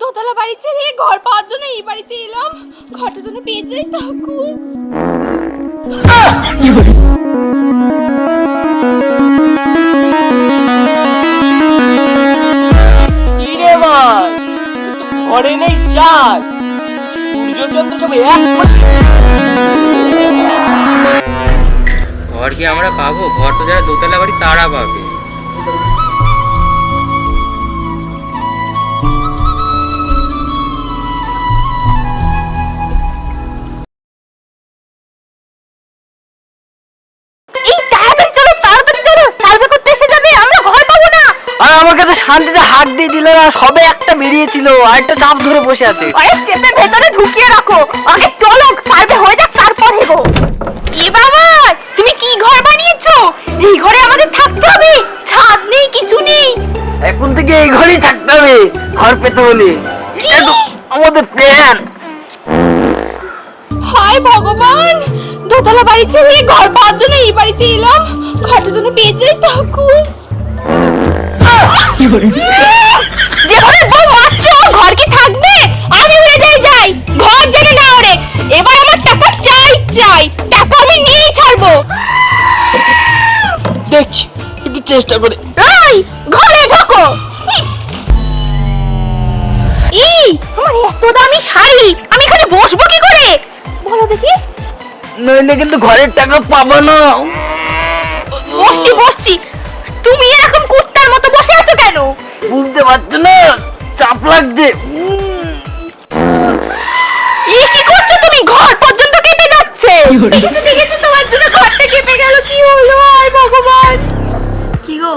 দোতলা বাড়ি ছেড়ে ঘর পাওয়ার জন্য এই বাড়িতে এলাম। ঘরটার জন্য পেয়ে যাই ঠাকুর। কি রে ঘরে নেই চাল। সূর্যচন্দ্র সব এক ঘর কি আমরা পাবো? ঘর তো যারা দোতলা বাড়ি তারা পাবে। শান্তিতে হাত দিয়ে দিল না সবে একটা বেরিয়েছিল আর একটা চাপ ধরে বসে আছে। আরে চেপে ভেতরে ঢুকিয়ে রাখো। আগে চলো সার্ভে হয়ে যাক তারপর হেবো এ বাবা তুমি কি ঘর বানিয়েছো? এই ঘরে আমাদের থাকতে হবে। ছাদ নেই কিছু নেই। এখন থেকে এই ঘরেই থাকতে হবে ঘর পেতে হলে। এটা তো আমাদের প্ল্যান হায় ভগবান দোতলা বাড়ি ছেড়ে ঘর পাওয়ার জন্য এই বাড়িতে এলাম। ঘরটার জন্য পেয়ে যাই ঠাকুর। যেভাবে বউ মারছো ঘর কি থাকবে? আমি উড়ে যাই যাই। ঘর জেনে না ওরে এবার আমার টাকা চাই চাই। টাকা আমি নিয়েই ছাড়বো। দেখছি একটু চেষ্টা করে। এই ঘরে ঢোকো। এই আমার এত দামি শাড়ি। আমি এখানে বসবো কি করে? বলো দেখি। নইলে কিন্তু ঘরের টাকা পাবো না। বসছি বসছি। তুমি এরকম মতো বসে আছো কেন? বুঝতে পারছ না চাপ লাগছে। কি করছ তুমি? ঘর পর্যন্ত কেঁপে যাচ্ছে। দেখেছ দেখেছ তোমার জন্য ঘরটা কেঁপে গেল। কি হলো? আয় ভগবান। কি গো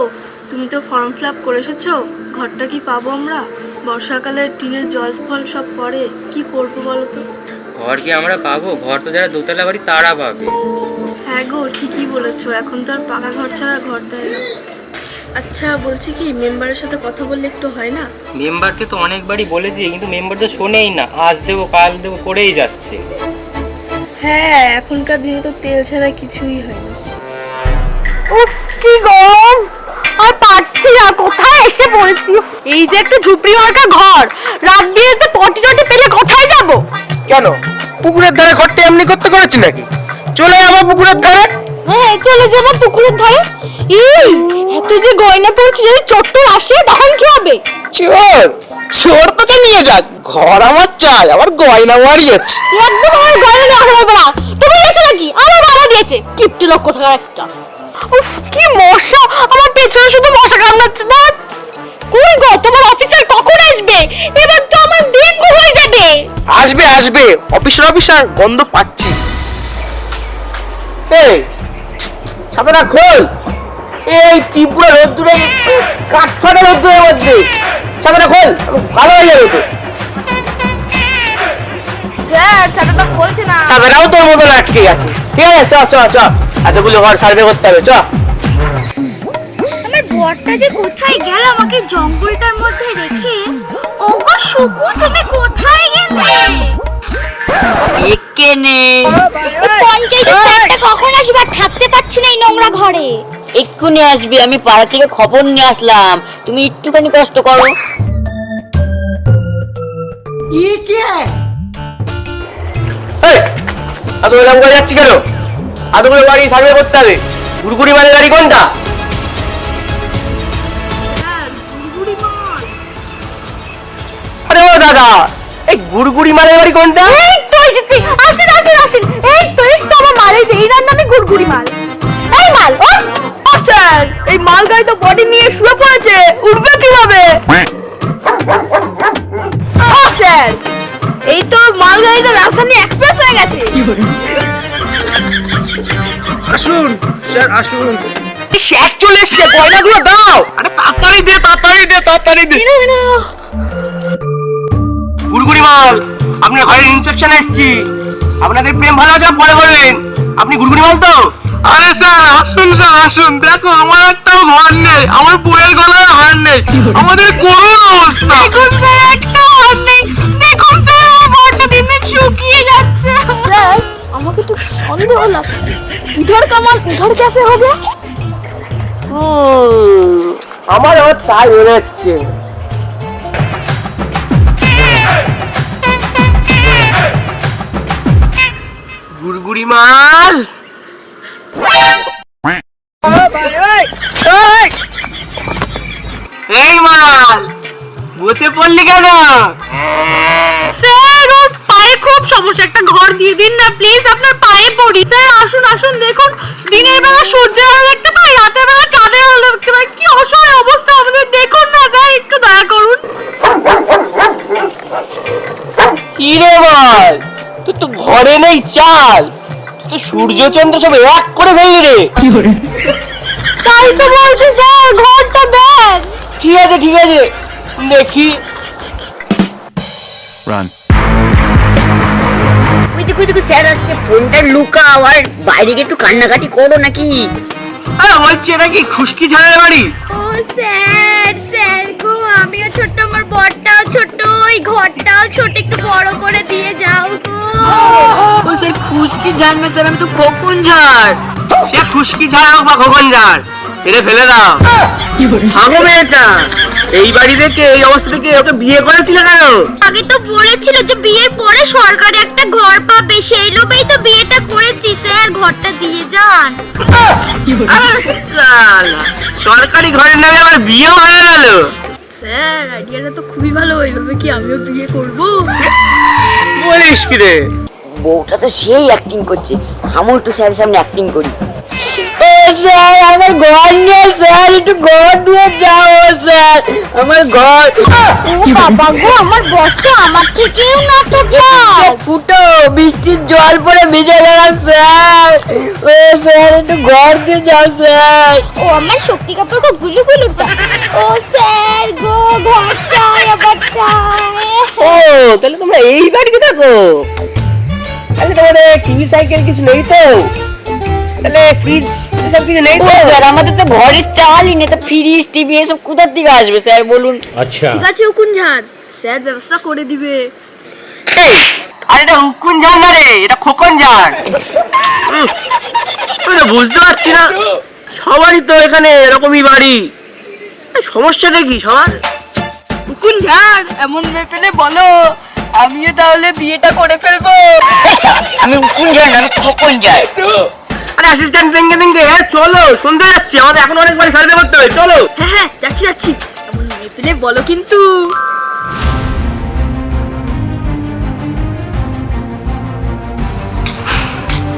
তুমি তো ফর্ম ফিল আপ করে এসেছ? ঘরটা কি পাবো আমরা? বর্ষাকালে টিনের জল ফল সব পড়ে। কি করব বলো তো? ঘর কি আমরা পাবো? ঘর তো যারা দোতলা বাড়ি তারা পাবে। হ্যাঁ গো ঠিকই বলেছ। এখন তো আর পাকা ঘর ছাড়া ঘর দেয় না। আচ্ছা বলছি কি মেম্বারের সাথে কথা বললে একটু হয় না? মেম্বারকে তো অনেকবারই বলেছি কিন্তু মেম্বার তো শোনেই না। আজ দেবো কাল দেবো করেই যাচ্ছে। হ্যাঁ এখনকার দিনে তো তেল ছাড়া কিছুই হয় না। উফ কি গরম! আর পারছি না কোথায় এসে পড়েছি? এই যে একটা ঝুপড়ি মার্কা ঘর। রাত বিয়েতে পটি টটি পেলে কোথায় যাব? কেন? পুকুরের ধারে ঘরটা এমনি করতে করেছি নাকি? চলে যাব পুকুরের ধারে। হ্যাঁ চলে যাব পুকুরের ধারে। এই এত যে গয়না পড়ছে যদি চট্টর আসে তখন কি হবে? চোর? চোর তোকে নিয়ে যাক? ঘর আমার চাই আবার গয়না মারিয়েছে একদম আমার গয়না না হবে না। তুমি গেছো নাকি? আমার বাবা দিয়েছে। কিপটি লোক কোথাকার একটা। উফ কি মশা! আমার পেছনে শুধু মশা কামড়াচ্ছে। না কই গো তোমার অফিসার কখন আসবে? এবার তো আমার ডেঙ্গু হয়ে যাবে। আসবে আসবে। অফিসার অফিসার গন্ধ পাচ্ছি। এই ছাতাটা খোল। এই ত্রিপুরা রোদ্দুরে কাঠফাটা রোদ্দুরের মধ্যে। ছাতাটা খোল ভালো হয়ে যাবে তো। না। ছাতাটাও তোর মতো আটকে গেছে। ঠিক আছে চ চ চ। এতগুলো ঘর সার্ভে করতে হবে চ। আমার বরটা যে কোথায় গেল আমাকে জঙ্গলটার মধ্যে রেখে? ওগো শুকু তুমি কোথায় গেলে? স্যারটা কখন আসবে আর থাকতে পারছি না এই নোংরা ঘরে? এক্ষুনি আসবে আমি পাড়া থেকে খবর নিয়ে আসলাম। তুমি একটুখানি কষ্ট করো। এই এত এরকম করে যাচ্ছি কেন? এতগুলো গাড়ি সার্ভে করতে হবে। গুড়গুড়ি মানে গাড়ি কোনটা? আরে ও দাদা এই গুড়গুড়ি মালের বাড়ি কোনটা? এই তো এসেছি। আসেন আসেন এই মাল গাড়ি তো বডি নিয়ে শুয়ে পড়েছে। উঠবে কীভাবে? স্যার! এই তো এক্সপ্রেস হয়ে গেছে। আসুন স্যার আসুন। চলে এসছে গয়নাগুলো দাও। আরে তাড়াতাড়ি দে তাড়াতাড়ি দে তাড়াতাড়ি দে। গুড়গুড়ি মাল আপনার ঘরের ইনসেপশন এসছি। আপনাদের প্রেম ভালো আছে পরে বলবেন। আপনি গুড়গুড়ি মাল তো? আরে স্যার আসুন স্যার আসুন। দেখো আমার একটাও ঘর নেই আমার বইয়ের গলায় হার নেই। আমাদের করুণ অবস্থা। দেখুন স্যার একটাও হার নেই। দেখুন স্যার আমার বড়টা দিন দিন শুকিয়ে যাচ্ছে। স্যার আমাকে তো সন্দেহ লাগছে। উধার কামান উধার কেসে হবে? আমার তাই মনে হচ্ছে গুড়গুড়ি মা এই মাল বসে পড়লি কেন? স্যার ওর পায়ে খুব সমস্যা। একটা ঘর দিয়ে দিন না প্লিজ আপনার পায়ে পড়ি। স্যার আসুন আসুন দেখুন। দিনের বেলা সূর্যের আলো দেখতে পাই রাতের বেলা চাঁদের আলো দেখতে পাই। কি অসহায় অবস্থা আমাদের। দেখুন না স্যার একটু দয়া করুন। কি রে মাল? তুই তো ঘরে নেই চাল। তো সূর্যচন্দ্র সব এক করে ফেললি রে। তাই তো বলছি স্যার ঘরটা দেন ঠিক আছে ঠিক আছে। দেখি। Run. ওই দেখো দেখো স্যার আসছে। ফোনটা লুকাও আর বাইরে গিয়ে একটু কান্নাকাটি করো নাকি? আরে এটা কি খুশকি ঝাড়ের বাড়ি? ও স্যার স্যার গো আমিও ছোট আমার বরটাও ছোট ওই ঘরটাও ছোট একটু বড় করে দিয়ে যাও গো। ও স্যার খুশকি জানবে স্যার আমি তো কখন ঝাড় সে খুশকি ঝাড় হোক বা খোকন ঝাড় এটা ফেলে দাও। ভাগো মেয়েটা। এই বাড়ি থেকে এই অবস্থা থেকে ওকে বিয়ে করেছিল কেন? আগে তো বলেছিল যে বিয়ের পরে সরকারি একটা ঘর পাবে সেই লোভেই তো বিয়েটা করেছি স্যার ঘরটা দিয়ে যান। আরে শালা, সরকারি ঘরের নামে আমার বিয়েও হয়ে গেল? স্যার আইডিয়াটা তো খুবই ভালো এইভাবে কি আমিও বিয়ে করব? বলিস কি রে? বউটা তো সেই অ্যাক্টিং করছে। আমও একটু স্যারের সামনে অ্যাক্টিং করি। ও স্যার আমার ঘর নিয়ে স্যার একটু ঘর দিয়ে যাও স্যার। আমার ঘর বাবা গো আমার বরটা আমার থেকেও নাটক ফুটো বৃষ্টির জল পরে ভিজে গেলাম স্যার। ও স্যার একটু ঘর দিয়ে যাও স্যার। ও আমার শক্তি কাপড় গো গুলু গুলু। ও স্যার গো ঘর চাই আবার চাই। ও তাহলে তোমরা এই বাড়িতে থাকো। তাহলে তোমাদের টিভি সাইকেল কিছু নেই তো? তাহলে ফ্রিজ এসব কিছু নেই তো? স্যার আমাদের তো ঘরের চালই নেই তো ফ্রিজ টিভি এসব কোথার থেকে আসবে স্যার বলুন? ঠিক আছে উকুন ঝাড় স্যার ব্যবস্থা করে দিবে। এই, এটা হুকুন ঝাড় না রে এটা খোকন ঝাড় আমি বুঝতে পারছি না। সবারই তো এখানে এরকমই বাড়ি। সমস্যাটা কি সবার? উকুন ঝাড় এমন পেলে বলো। আমিও তাহলে বিয়েটা করে ফেলব। আমি কোন ঝাড় না আমি খোকন যাই আরে অ্যাসিস্ট্যান্ট ভেঙ্গে ভেঙ্গে হ্যাঁ চলো সন্ধে যাচ্ছে আমাদের এখন অনেক বাড়ি সার্ভে করতে হবে চলো। হ্যাঁ হ্যাঁ যাচ্ছি যাচ্ছি। এমন মেয়ে পেলে বলো কিন্তু।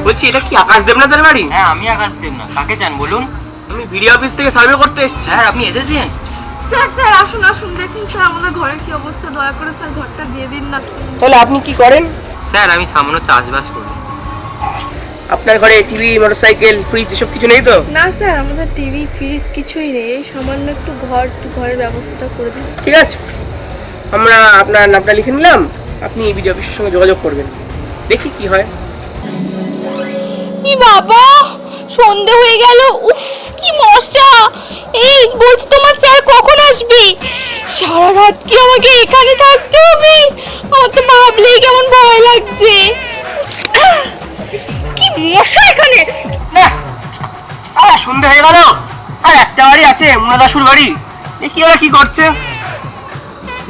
বলছি এটা কি আকাশ দেবনাথের বাড়ি? হ্যাঁ আমি আকাশ দেব না কাকে চান বলুন? আমি ভিডিও অফিস থেকে সার্ভে করতে এসেছি। স্যার আপনি এসেছেন? স্যার স্যার আসুন আসুন দেখুন স্যার আমাদের ঘরের কি অবস্থা দয়া করে স্যার ঘরটা দিয়ে দিন না। তাহলে আপনি কি করেন? স্যার আমি সামান্য চাষবাস করি। আপনার ঘরে টিভি মোটরসাইকেল ফ্রিজ এসব কিছু নেই তো? না স্যার আমাদের টিভি ফ্রিজ কিছুই নেই। এই সামান্য একটু ঘর একটু ঘরের ব্যবস্থাটা করে দিন। ঠিক আছে। আমরা আপনার নামটা লিখে নিলাম। আপনি ভিডিও অফিসের সঙ্গে যোগাযোগ করবেন। দেখি কি হয়। ই বাবা সন্ধে হয়ে গেল। উফ কি মশা এই বলছি তোমার স্যার কখন আসবে? সারা রাত কি আমাকে এখানে থাকতে হবে? আমার তো ভাবলেই কেমন ভয় লাগছে। কি মশা এখানে। না আরে সন্ধে হয়ে গেল। আর একটা বাড়ি আছে মুনাদাসুর বাড়ি। দেখি ওরা কি করছে?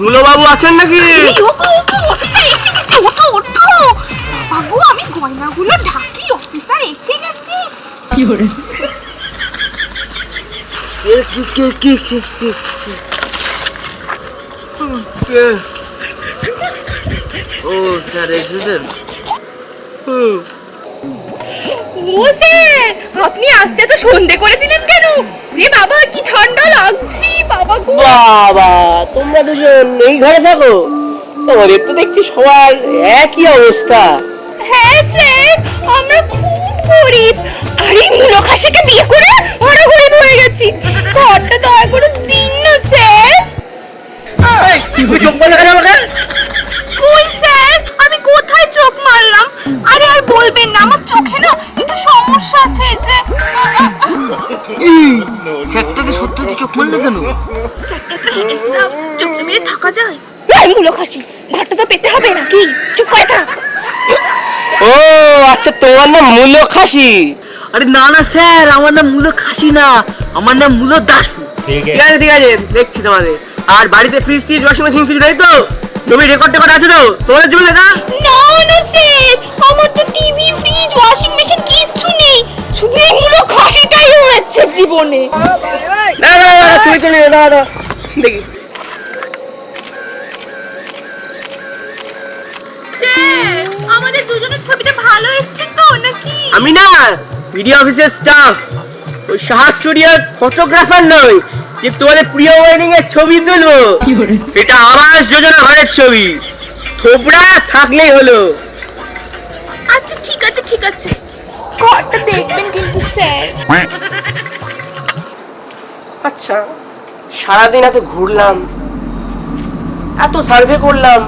মুলোবাবু আছেন নাকি? অফিসার এসে গেছে। বাবু আমি গয়নাগুলো ঢাকি অফিসার এসে গেছে। ও স্যার এসেছেন? হুম, ও স্যার আপনি আসতে তো সন্ধে করে দিলেন কেন? রে বাবা কি ঠান্ডা লাগছে। বাবা গো। বাবা তোমরা দুজন এই ঘরে থাকো। তোমাদের তো দেখছি সবার একই অবস্থা। হ্যাঁ স্যার আমরা খুব গরিব। আরে মুলো খাসিকে বিয়ে করে আরও গরিব হয়ে গেছি। ঘরটা দয়া করে দিন না স্যার। এই, তুই চোখ বন্ধ কেন আমাকে? কই স্যার মারলে কেন? চোখে মেরে থাকা যায় মুলো খাসি ঘরটা তো পেতে হবে নাকি? চুপ করে থাক। ও আচ্ছা তোমার নাম মূল্য খাসি আরে না না স্যার আমার নাম মূল খাসি না। আমার নাম মূল দাসু ঠিক আছে। ঠিক আছে দেখছি তোমাদের। আর বাড়িতে ফ্রিজ টিজ ওয়াশিং মেশিন কিছু নেই তো? তুমি রেকর্ড টেকর্ড আছে তো? তোমাদের জীবনে দেখা না না স্যার। আমার তো টিভি ফ্রিজ ওয়াশিং মেশিন কিচ্ছু নেই। শুধু এগুলো খাসিটাই হয়েছে জীবনে। না না না না, ছবি তুলি না না দেখি। আমাদের দুজনের ছবিটা ভালো এসছে তো নাকি? আমি না ভিডিও অফিসের স্টাফ ওই সাহা স্টুডিওর ফটোগ্রাফার নই যে তোমাদের প্রিয় ওয়েডিং এর ছবি তুলবো। এটা আবাস যোজনা ঘরের ছবি। থোবড়া থাকলেই হলো। আচ্ছা ঠিক আছে ঠিক আছে। ঘরটা দেখবেন কিন্তু স্যার। আচ্ছা সারাদিন এত ঘুরলাম এত সার্ভে করলাম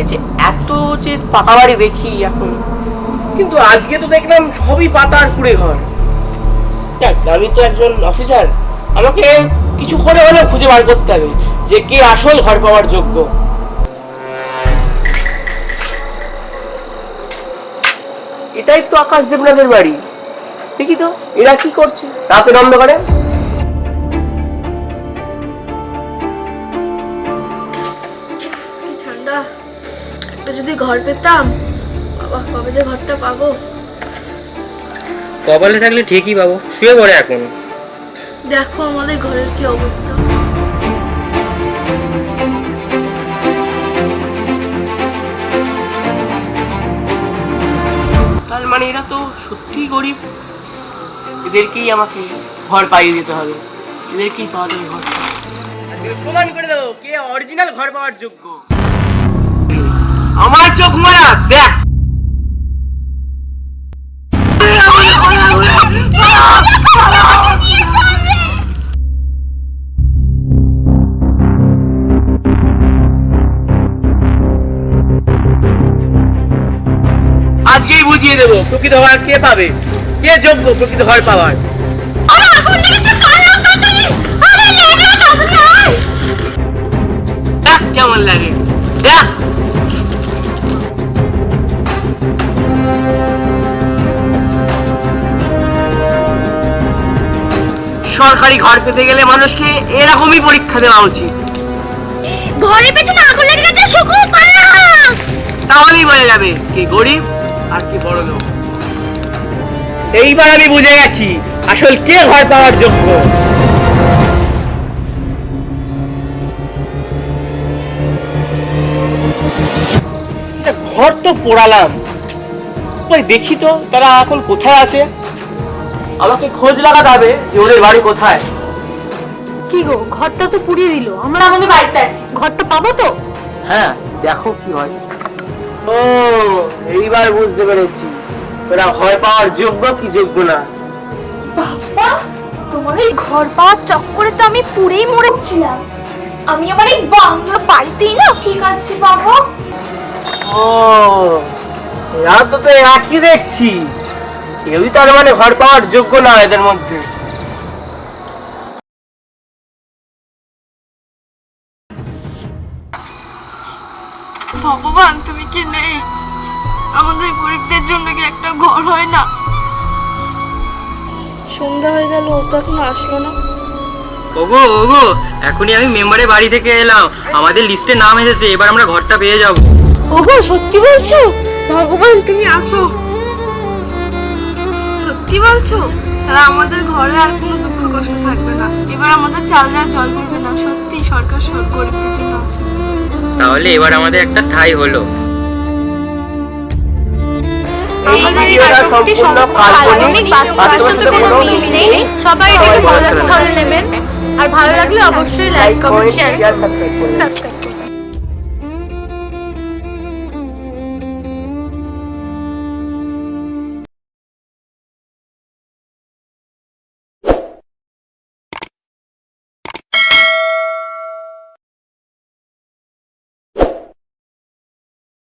এই যে এত যে পাকা বাড়ি দেখি এখন কিন্তু আজকে তো দেখলাম সবই পাতার কুড়ে ঘর। যাক, আমি তো একজন অফিসার আমাকে কিছু করে হলেও খুঁজে বার করতে হবে যে কে আসল ঘর পাওয়ার যোগ্য। এটাই তো আকাশ দেবনাথের বাড়ি। দেখি তো এরা কি করছে? রাতের অন্ধকারে? ঠান্ডা একটা যদি ঘর পেতাম বাবা কবে যে ঘরটা পাবো? কপালে থাকলে ঠিকই পাবো শুয়ে পড়ে এখন। দেখো আমাদের ঘরের কি অবস্থা। মানে এরা তো সত্যি গরিব। এদেরকেই আমাকে ঘর পাইয়ে দিতে হবে। এদেরকেই পাওয়া যাবে ঘর প্রমাণ করে দেবো কে অরিজিনাল ঘর পাওয়ার যোগ্য। আমার চোখ মারা দেখ। প্রকৃত ঘর কে পাবে? কে যোগ্য প্রকৃত ঘর পাওয়ার? কেমন লাগে। দেখ সরকারি ঘর পেতে গেলে মানুষকে এরকমই পরীক্ষা দেওয়া উচিত। ঘরের পেছনে আগুন লেগে গেছে শুকু তাহলেই বোঝা যাবে কে গরিব আর কে বড় লোক এইবার আমি বুঝে গেছি আসল কে ঘর পাওয়ার যোগ্য। আচ্ছা ঘর তো পোড়ালাম। ওই দেখি তো তারা এখন কোথায় আছে। আমাকে খোঁজ লাগা যাবে যে ওদের বাড়ি কোথায়। কি গো ঘরটা তো পুড়িয়ে দিল। আমরা আমাদের বাড়িতে আছি। ঘরটা পাবো তো? হ্যাঁ দেখো কি হয়। ও এইবার বুঝতে পেরেছি। তোরা ভয় পাওয়ার যোগ্য কি যোগ্য না? বাবা তোমার এই ঘর পাওয়ার চক্করে তো আমি পুরেই মরেছিলাম। আমি আমার এই বাংলা বাড়িতেই না ঠিক আছে বাবা? ও এরা তো তো একই দেখছি। কেউই তার মানে ঘর পাওয়ার যোগ্য না এদের মধ্যে। ভগবান তুমি কি নেই? জন্য কি একটা ঘর হয় না। সন্ধ্যা হয়ে গেল ও তো এখনও আসলো না। ওগো ওগো এখনই আমি মেম্বারের বাড়ি থেকে এলাম। আমাদের লিস্টে নাম এসেছে এবার আমরা ঘরটা পেয়ে যাব। ওগো সত্যি বলছো? ভগবান তুমি আসো। সত্যি বলছো? তাহলে আমাদের ঘরে আর কোনো দুঃখ কষ্ট থাকবে না। এবার আমাদের চাল দেওয়া জল পড়বে না। সত্যি সরকার সব গরিবদের জন্য আছে। তাহলে এবার আমাদের একটা ঠাই হলো। এই ভিডিওটা সম্পূর্ণ কাল্পনিক বাস্তবের সাথে কোনো মিল নেই। সবাই এটাকে মজার ছলে নেবেন। আর ভালো লাগলে অবশ্যই like comment share share subscribe করবেন। সাবস্ক্রাইব